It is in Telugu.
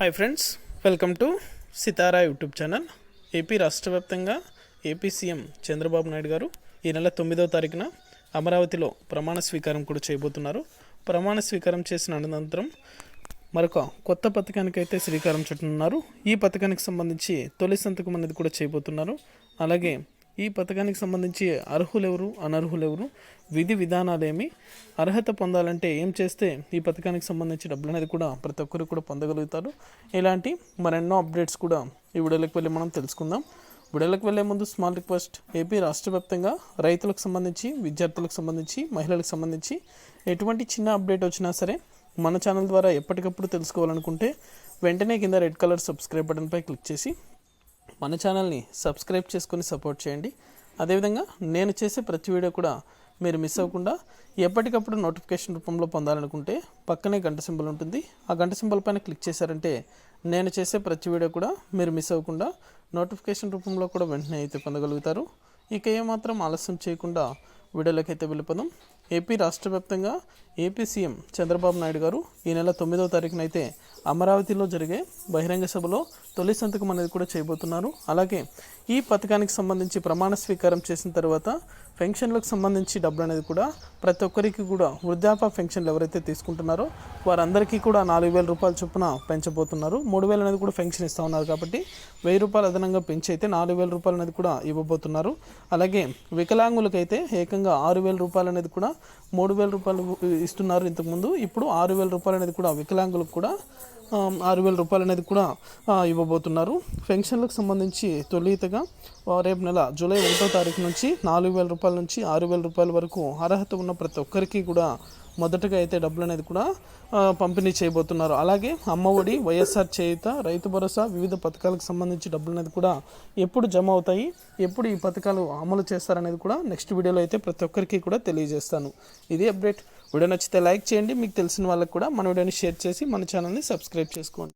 Hi friends welcome to Sitara YouTube channel AP రాష్ట్ర వ్యాప్తంగా ఏపీ సీఎం చంద్రబాబు నాయుడు గారు ఈ నెల తొమ్మిదవ తారీఖున అమరావతిలో ప్రమాణ స్వీకారం కూడా చేయబోతున్నారు. ప్రమాణ స్వీకారం చేసిన అనంతరం మరొక కొత్త పథకానికైతే శ్రీకారం చుట్టనున్నారు. ఈ పథకానికి సంబంధించి తొలి సంతకం అనేది కూడా చేయబోతున్నారు. అలాగే ఈ పథకానికి సంబంధించి అర్హులెవరు అనర్హులెవరు విధి విధానాలేమి అర్హత పొందాలంటే ఏం చేస్తే ఈ పథకానికి సంబంధించి డబ్బులు అనేది కూడా ప్రతి ఒక్కరు కూడా పొందగలుగుతారు. ఇలాంటి మరెన్నో అప్డేట్స్ కూడా ఈ వీడియోలకు వెళ్ళి మనం తెలుసుకుందాం. వీడియోలోకి వెళ్ళే ముందు స్మాల్ రిక్వెస్ట్ ఏపీ రాష్ట్ర వ్యాప్తంగా రైతులకు సంబంధించి విద్యార్థులకు సంబంధించి మహిళలకు సంబంధించి ఎటువంటి చిన్న అప్డేట్ వచ్చినా సరే మన ఛానల్ ద్వారా ఎప్పటికప్పుడు తెలుసుకోవాలనుకుంటే వెంటనే కింద రెడ్ కలర్ సబ్స్క్రైబ్ బటన్పై క్లిక్ చేసి మన ఛానల్ని సబ్స్క్రైబ్ చేసుకొని సపోర్ట్ చేయండి. అదేవిధంగా నేను చేసే ప్రతి వీడియో కూడా మీరు మిస్ అవ్వకుండా ఎప్పటికప్పుడు నోటిఫికేషన్ రూపంలో పొందాలనుకుంటే పక్కనే గంట సింబల్ ఉంటుంది. ఆ గంట సింబల్ పైన క్లిక్ చేశారంటే నేను చేసే ప్రతి వీడియో కూడా మీరు మిస్ అవ్వకుండా నోటిఫికేషన్ రూపంలో కూడా వెంటనే అయితే పొందగలుగుతారు. ఇక ఏమాత్రం ఆలస్యం చేయకుండా వీడియోలోకి అయితే వెళ్ళిపోదాం. ఏపీ రాష్ట్ర వ్యాప్తంగా ఏపీ సీఎం చంద్రబాబు నాయుడు గారు ఈ నెల తొమ్మిదవ తారీఖున అయితే అమరావతిలో జరిగే బహిరంగ సభలో తొలి సంతకం అనేది కూడా చేయబోతున్నారు. అలాగే ఈ పథకానికి సంబంధించి ప్రమాణ స్వీకారం చేసిన తర్వాత పెన్షన్లకు సంబంధించి డబ్బులు అనేది కూడా ప్రతి ఒక్కరికి కూడా వృద్ధాప్య పెన్షన్లు ఎవరైతే తీసుకుంటున్నారో వారందరికీ కూడా నాలుగు వేల రూపాయల చొప్పున పెంచబోతున్నారు. మూడు వేలు అనేది కూడా పెన్షన్ ఇస్తూ ఉన్నారు కాబట్టి వెయ్యి రూపాయలు అదనంగా పెంచి అయితే నాలుగు వేల రూపాయలు అనేది కూడా ఇవ్వబోతున్నారు. అలాగే వికలాంగులకైతే ఏకంగా ఆరు వేల రూపాయలు అనేది కూడా మూడు వేల రూపాయలు ఇస్తున్నారు ఇంతకుముందు. ఇప్పుడు ఆరు వేల రూపాయలు అనేది కూడా వికలాంగులకు కూడా ఆరు వేల రూపాయలు అనేది కూడా ఇవ్వబోతున్నారు. పెన్షన్లకు సంబంధించి తొలితగా రేపు నెల జూలై ఒకటో తారీఖు నుంచి నాలుగు వేల రూపాయల నుంచి ఆరు వేల రూపాయల వరకు అర్హత ఉన్న ప్రతి ఒక్కరికి కూడా మొదటగా అయితే డబ్బులు అనేది కూడా పంపిణీ చేయబోతున్నారు. అలాగే అమ్మఒడి వైఎస్ఆర్ చేయుత రైతు భరోసా వివిధ పథకాలకు సంబంధించి డబ్బులు అనేది కూడా ఎప్పుడు జమ అవుతాయి ఎప్పుడు ఈ పథకాలు అమలు చేస్తారనేది కూడా నెక్స్ట్ వీడియోలో అయితే ప్రతి ఒక్కరికి కూడా తెలియజేస్తాను. ఇది అప్డేట్. వీడియో నచ్చితే లైక్ చేయండి. మీకు తెలిసిన వాళ్ళకి కూడా మన వీడియోని షేర్ చేసి మన ఛానల్ని సబ్స్క్రైబ్ చేసుకోండి.